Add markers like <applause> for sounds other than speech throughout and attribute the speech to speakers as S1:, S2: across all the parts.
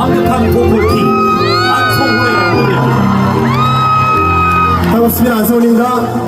S1: 완벽한 보컬팀 안성훈의 노래입니다.
S2: 반갑습니다. 안성훈입니다.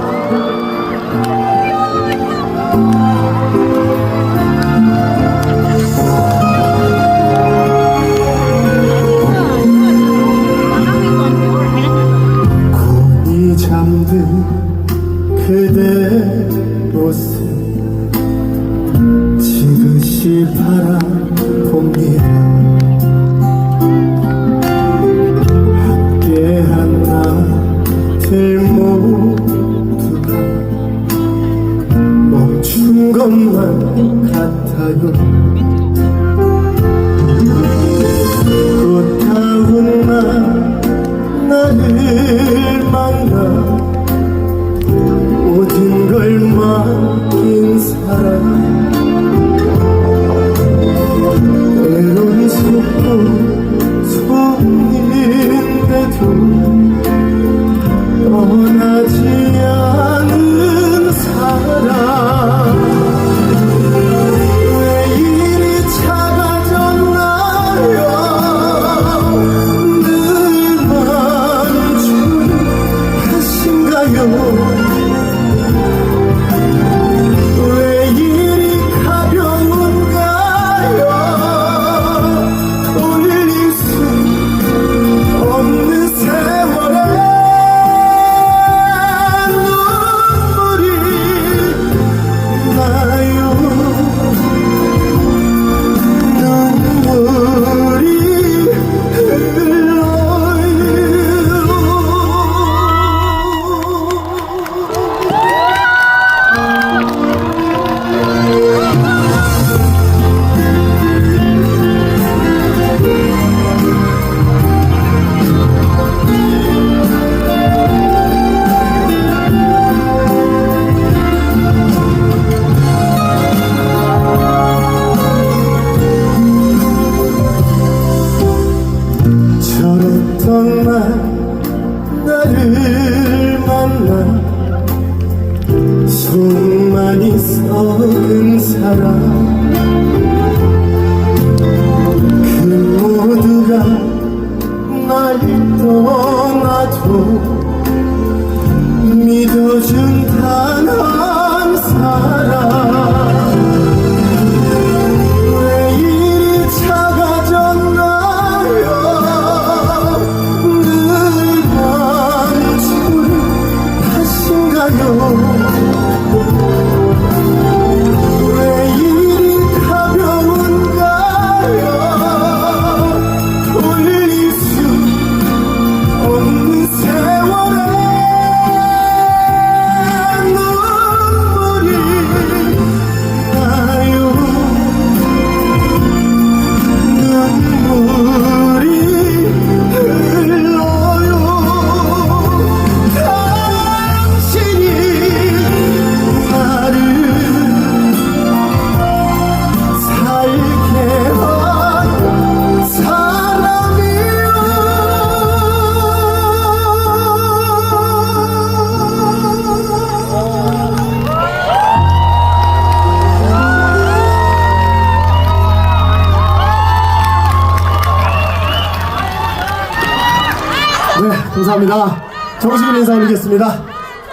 S2: 감사합니다. 정식으로 인사 올리겠습니다.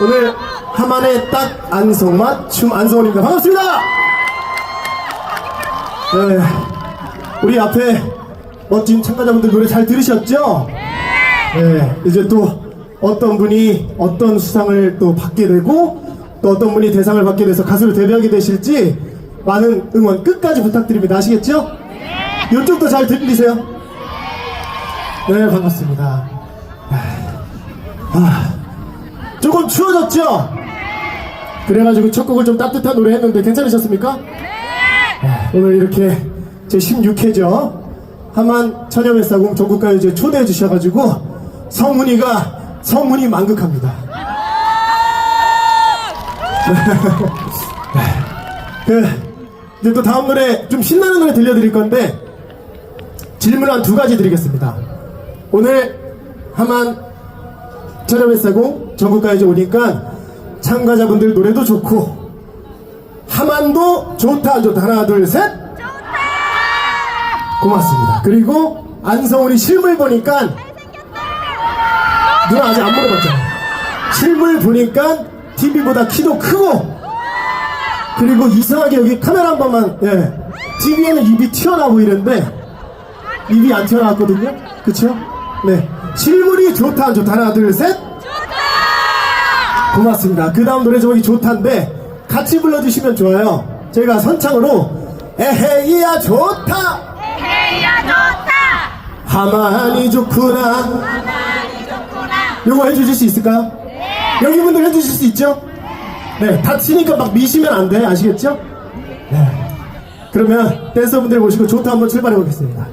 S2: 오늘 하만의 딱 안성맞 춤 안성원입니다. 반갑습니다. 네, 우리 앞에 멋진 참가자분들 노래 잘 들으셨죠? 네, 이제 또 어떤 분이 어떤 수상을 또 받게 되고 또 어떤 분이 대상을 받게 돼서 가수로 데뷔하게 되실지 많은 응원 끝까지 부탁드립니다. 아시겠죠? 이쪽도 잘 들리세요? 네, 반갑습니다. 아, 조금 추워졌죠? 그래가지고 첫 곡을 좀 따뜻한 노래 했는데 괜찮으셨습니까? 네. 오늘 이렇게 제 16회죠. 하만 천여뱃사공 전국가요제 초대해 주셔가지고 성훈이가 성훈이 만극합니다. <laughs> 네. 그, 이제 또 다음 노래 좀 신나는 노래 들려드릴 건데 질문 한 두 가지 드리겠습니다. 오늘 하만 천여뱃사공 전국가요제 오니까 참가자분들 노래도 좋고 하만도 좋다 안 좋다 하나 둘 셋. 고맙습니다. 그리고 안성훈이 실물 보니까 누나 아직 안 물어봤잖아. 실물 보니까 TV보다 키도 크고 그리고 이상하게 여기 카메라 한 번만 예 TV에는 입이 튀어나와 보이는데 입이 안 튀어나왔거든요. 그쵸? 네 실물이 좋다 안 좋다 하나 둘 셋. 고맙습니다. 그 다음 노래 제목이 좋다인데 같이 불러주시면 좋아요. 제가 선창으로 에헤이야 좋다
S3: 헤이야 좋다
S2: 하만이 좋구나
S3: 가만히 좋구나
S2: 요거 해주실 수 있을까요? 여기 분들 해주실 수 있죠? 네 다치니까 막 미시면 안 돼 아시겠죠? 네 그러면 댄서분들 모시고 좋다 한번 출발해 보겠습니다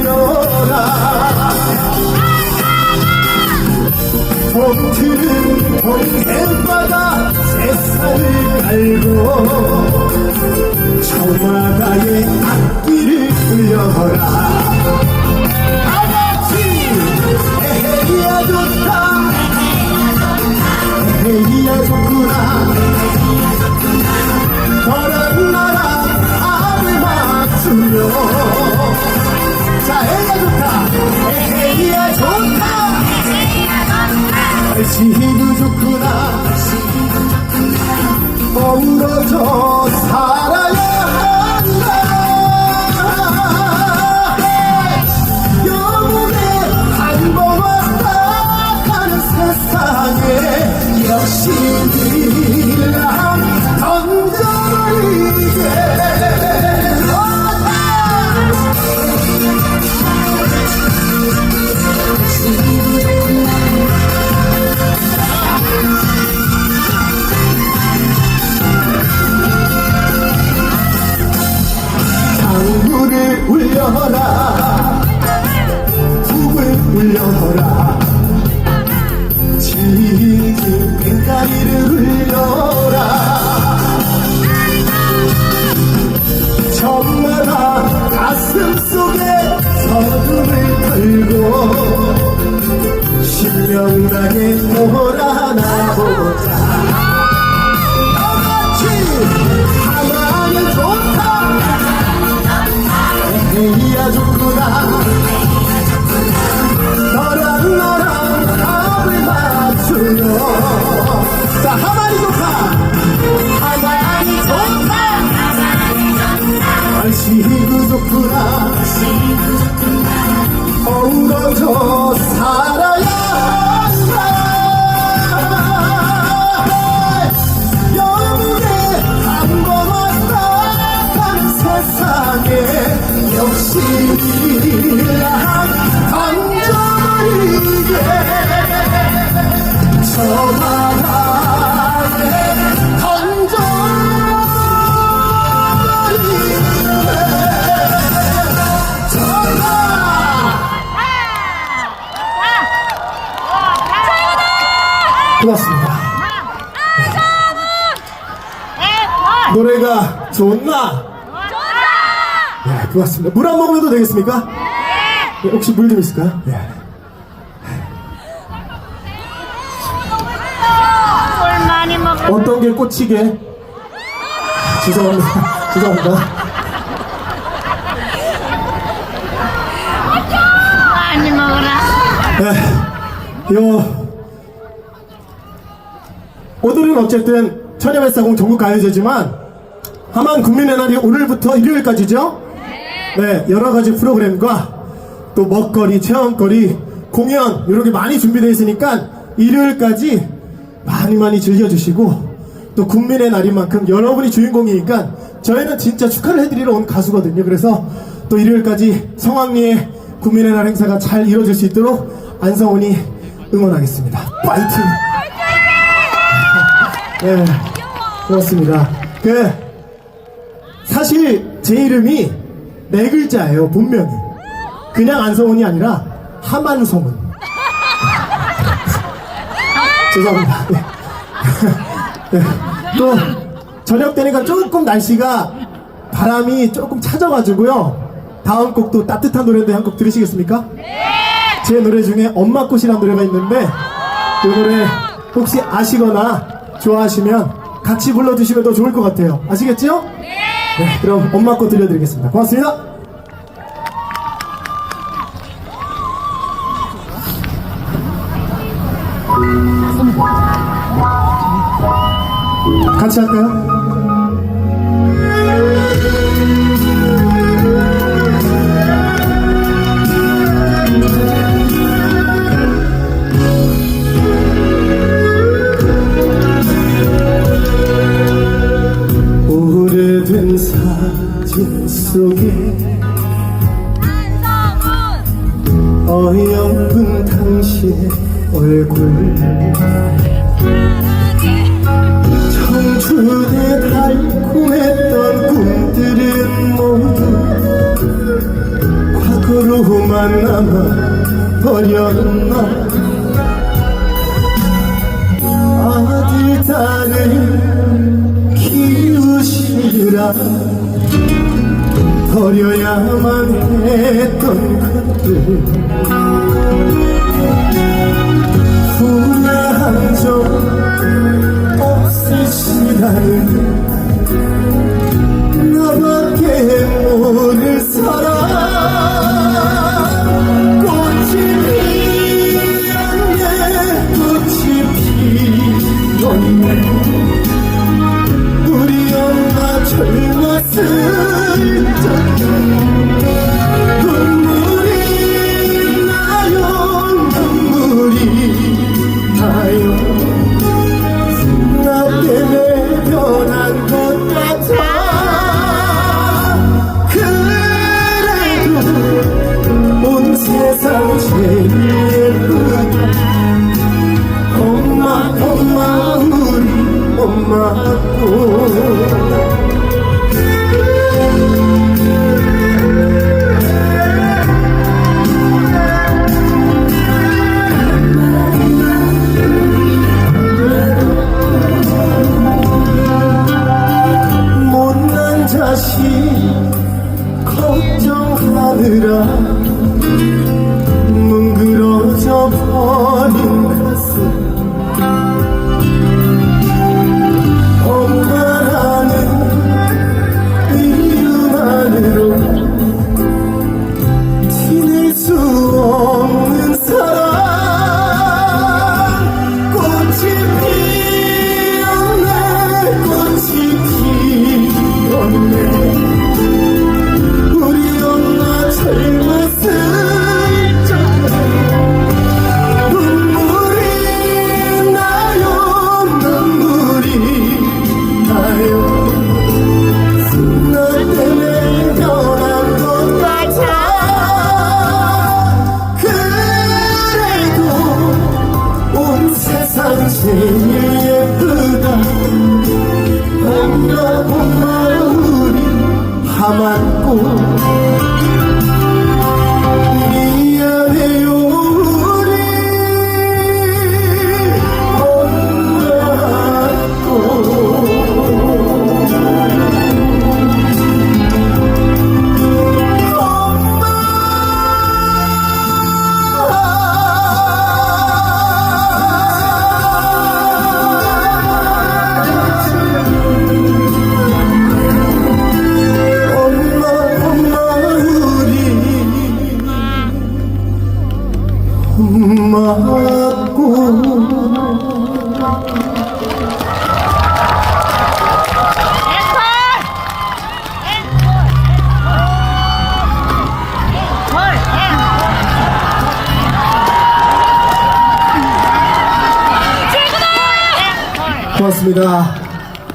S2: 뱅가리를 흘려라. 봄트는 봄해바다 새살을 깔고 저마다의 악기를 다같이 에헤이야 좋다. 에헤이야 좋구나. 너랑 나랑 알을 맞추며 자 에헤이야 좋다. 에헤이야 좋다. 날씨도 좋구나. 어우러져 살아 너같이 하나는 좋다. 에이야 좋구나 너랑 나랑 합을 맞추며 자 하만이 좋다. 하만이 좋다. 날씨도 좋구나. 어우러져 노래가 좋나? 네, 고맙습니다. 물 한 모금 해도 되겠습니까? 네, 혹시 물 좀 있을까요? 네.
S3: 어
S2: 어떤 게 꽂히게? 죄송합니다. <laughs> 죄송합니다.
S3: 많이 먹어라
S2: 네, 요, 오늘은 어쨌든 천여백사공 전국가요제지만 하만 국민의 날이 오늘부터 일요일까지죠? 네, 여러 가지 프로그램과 또 먹거리, 체험거리, 공연 이렇게 많이 준비되어 있으니까 일요일까지 많이 많이 즐겨주시고 또 국민의 날인 만큼 여러분이 주인공이니까 저희는 진짜 축하를 해드리러 온 가수거든요. 그래서 또 일요일까지 성황리에 국민의 날 행사가 잘 이루어질 수 있도록 안성훈이 응원하겠습니다. 파이팅! <laughs> 네, 고맙습니다. 그, 사실 제 이름이 네 글자예요, 본명이. 그냥 안성훈이 아니라 하만성훈. <laughs> 죄송합니다. 네. 네. <laughs> 또 저녁 되니까 조금 날씨가 바람이 조금 차져가지고요. 다음 곡도 따뜻한 노래인데 한 곡 들으시겠습니까? 제 노래 중에 엄마 꽃이라는 노래가 있는데 이 노래 혹시 아시거나 좋아하시면 같이 불러주시면 더 좋을 것 같아요. 아시겠죠? 네. 그럼 엄마 꽃 들려드리겠습니다. 고맙습니다. 같이 할까요? 오래된 사진 속에 어여쁜 당신의 얼굴 남아 버렸나 아들 딸을 키우시느라 버려야만 했던 것들. 후회한 적 없으시다는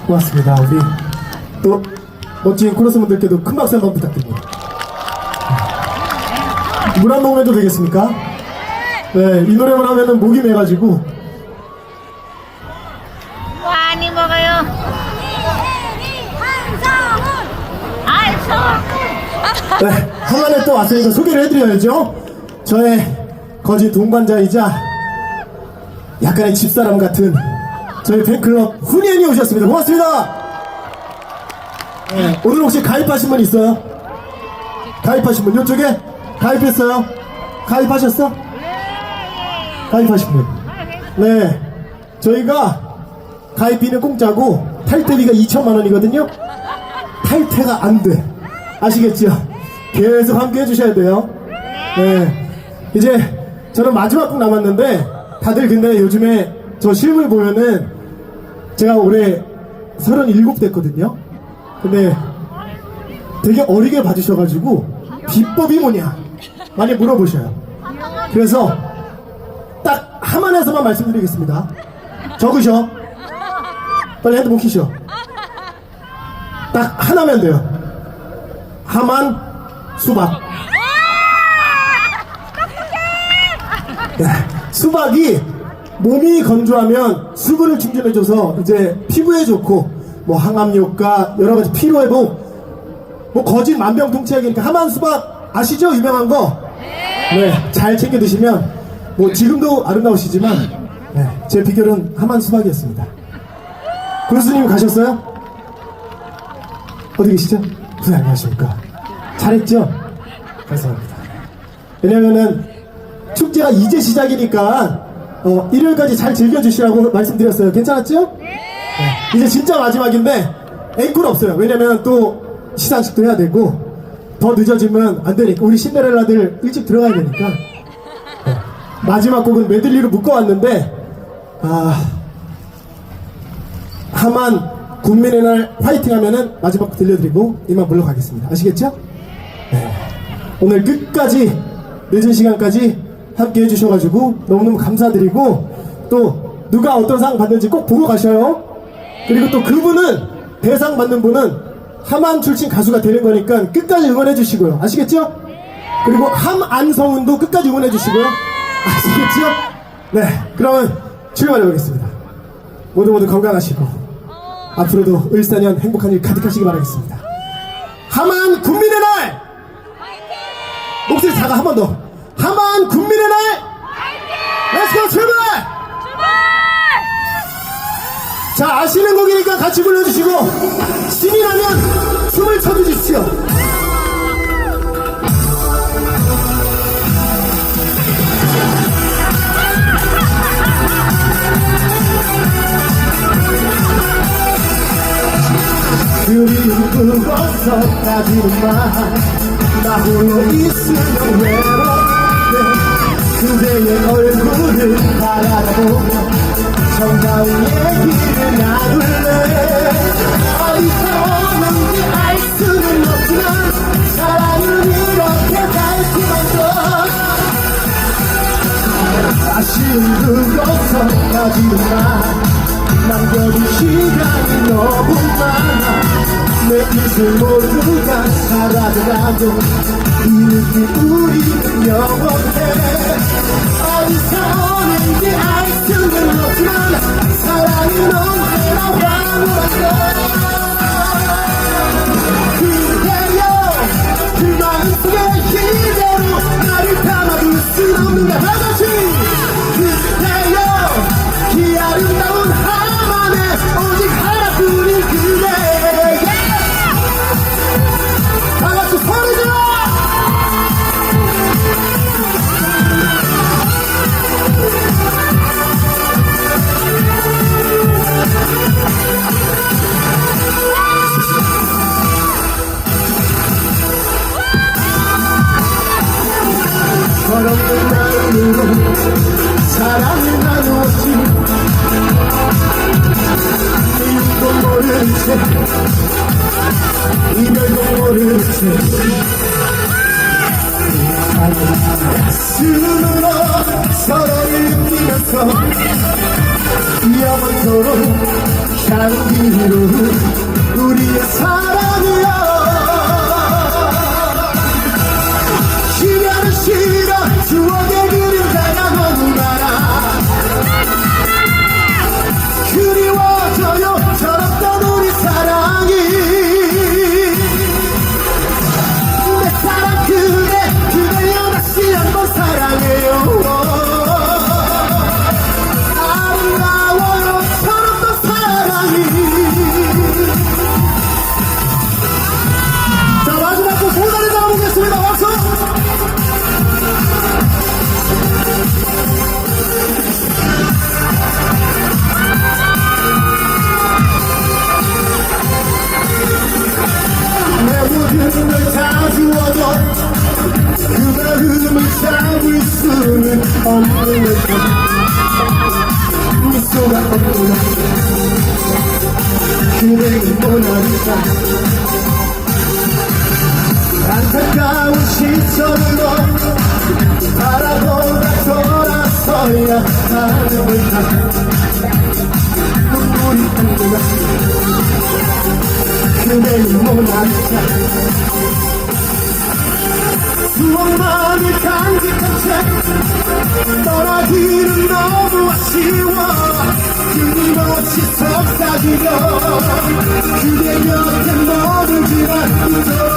S2: 고맙습니다 우리 또 멋진 코러스 분들께도 큰 박수 한번 부탁드립니다 물 한 모금 해도 되겠습니까? 네, 이 노래만 하면은 목이 매가지고
S3: 많이 먹어요.
S2: 네, 한만에 또 왔으니까 소개를 해드려야죠. 저의 거짓 동반자이자 약간의 집사람 같은 저희 팬클럽 훈이엔이 오셨습니다. 고맙습니다. 네, 오늘 혹시 가입하신 분 있어요? 가입하신 분 이쪽에 가입했어요? 가입하셨어? 가입하신 분. 네, 저희가 가입비는 공짜고 탈퇴비가 2천만 원이거든요. 탈퇴가 안 돼. 아시겠죠? 계속 함께 해 주셔야 돼요. 네. 이제 저는 마지막 곡 남았는데 다들 근데 요즘에 저 실물 보면은 제가 올해 37 됐거든요. 근데 되게 어리게 봐주셔가지고 비법이 뭐냐 많이 물어보셔요. 그래서 딱 하만에서만 말씀드리겠습니다. 적으셔. 빨리 핸드폰 키셔. 딱 하나면 돼요. 하만 수박. 야, 수박이 몸이 건조하면 수분을 충전해줘서 이제 피부에 좋고 뭐 항암 효과 여러 가지 피로 회복 뭐 거진 만병통치약이니까 하만 수박 아시죠 유명한 거? 네, 잘 챙겨 드시면 뭐 지금도 아름다우시지만 네, 제 비결은 하만 수박이었습니다. 교수님 가셨어요? 어디 계시죠? 네, 안녕하십니까. 잘했죠? 감사합니다. 왜냐면은 축제가 이제 시작이니까 어, 일요일까지 잘 즐겨주시라고 말씀드렸어요. 괜찮았죠? 네. 이제 진짜 마지막인데 앵콜 없어요. 왜냐면 또 시상식도 해야 되고 더 늦어지면 안 되니까 우리 신데렐라들 일찍 들어가야 되니까 네. 마지막 곡은 메들리로 묶어왔는데 아 하만 국민의 날 화이팅 하면은 마지막 곡 들려드리고 이만 물러가겠습니다. 아시겠죠? 네. 오늘 끝까지 늦은 시간까지 함께 해주셔가지고 너무너무 감사드리고 또 누가 어떤 상 받는지 꼭 보러 가셔요. 그리고 또 그분은 대상 받는 분은 함안 출신 가수가 되는 거니까 끝까지 응원해 주시고요. 아시겠죠? 그리고 함안성운도 끝까지 응원해 주시고요. 아시겠죠? 네, 그러면 출발해 보겠습니다. 모두 모두 건강하시고 앞으로도 을사년 행복한 일 가득하시기 바라겠습니다. 함안 국민의 날! 목소리 작아 한 번 더. 함안 국민의 날! 렛츠고 출발! 자 아시는 곡이니까 같이 불러주시고 신이 나면 춤을 춰주십시오. 그리운 그어서 가지는 마나 홀로 있으면 외롭네 그대의 얼굴을 바라보며 정다운 얘기를 나눌래. 어디서 오는지 알 수는 없지만 사랑은 이렇게 달콤한 것 아쉬운 그곳서 가지마 남겨둔 시간이 너무 많아. 내 인생 모두가 사라져가도 이 느낌 우리는 영원해 어디서 오는지 알 수는 없지만 사랑은 언제나 것 그대여 그 마음속에 이대로 나를 담아둘 수 없는 다 같이 그대여 이 아름다운 우리의 사랑이여 I'm 지워 끊임없이 속삭이며 그대 곁에 머물지만 무서워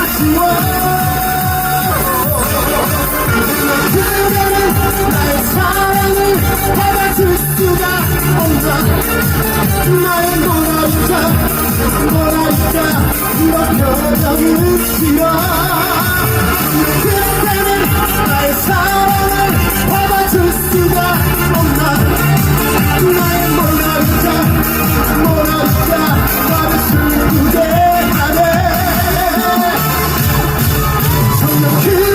S2: 아쉬워 그대는 나의 사랑을 받아줄 수가 없나 나의 모나리자 모나리자 이런 표정 을 지어？그 대는 나의 사랑을 받아줄 수가 Kill